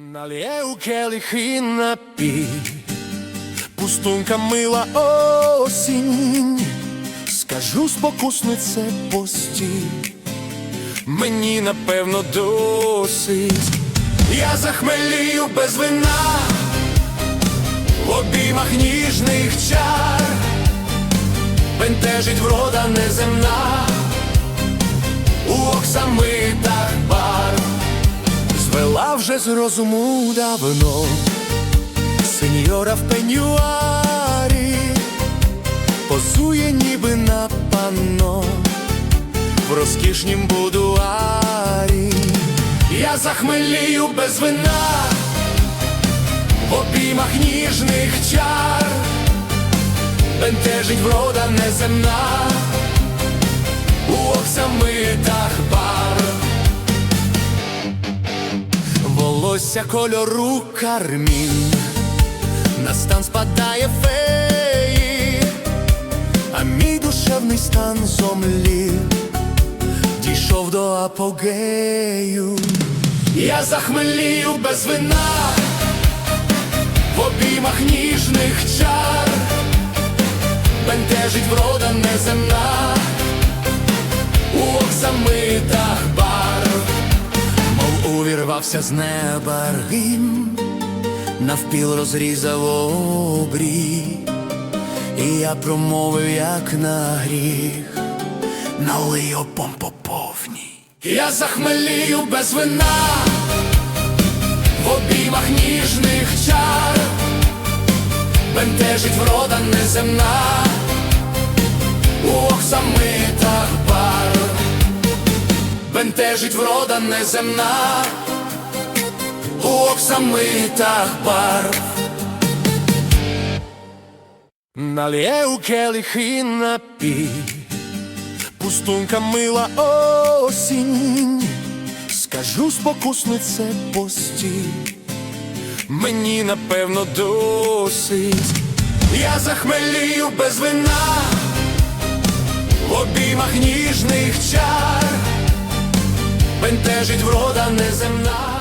У келихи напій, пустунка мила осінь, скажу спокуснице постій, мені напевно досить, я захмелію без вина, в обіймах ніжних чар, бентежить врода неземна, у звела вже з розуму давно, сеньора в пенюарі, позує ніби на панно, в розкішнім будуарі, я захмелію без вина, в обіймах ніжних чар, бентежить врода неземна, у оксамитах бар. Волосся кольору кармін, на стан спадає феї, а мій душевний стан зомлів, дійшов до апогею. Я захмелію без вина, в обіймах ніжних чар, бентежить врода неземна, у оксамитах мов увірвався з неба рим, навпіл розрізав обрій, і я промовив, як на гріх, налий опом по повній. Я захмелію без вина, в обіймах ніжних чар, бентежить врода неземна, у оксамитах бар бентежить врода неземна, у оксамитах барв. Налє у келихи напій, пустунка мила осінь, скажу спокуснице постій, мені напевно досить, я захмелію без вина, в обіймах ніжних чар. Бентежить врода неземна,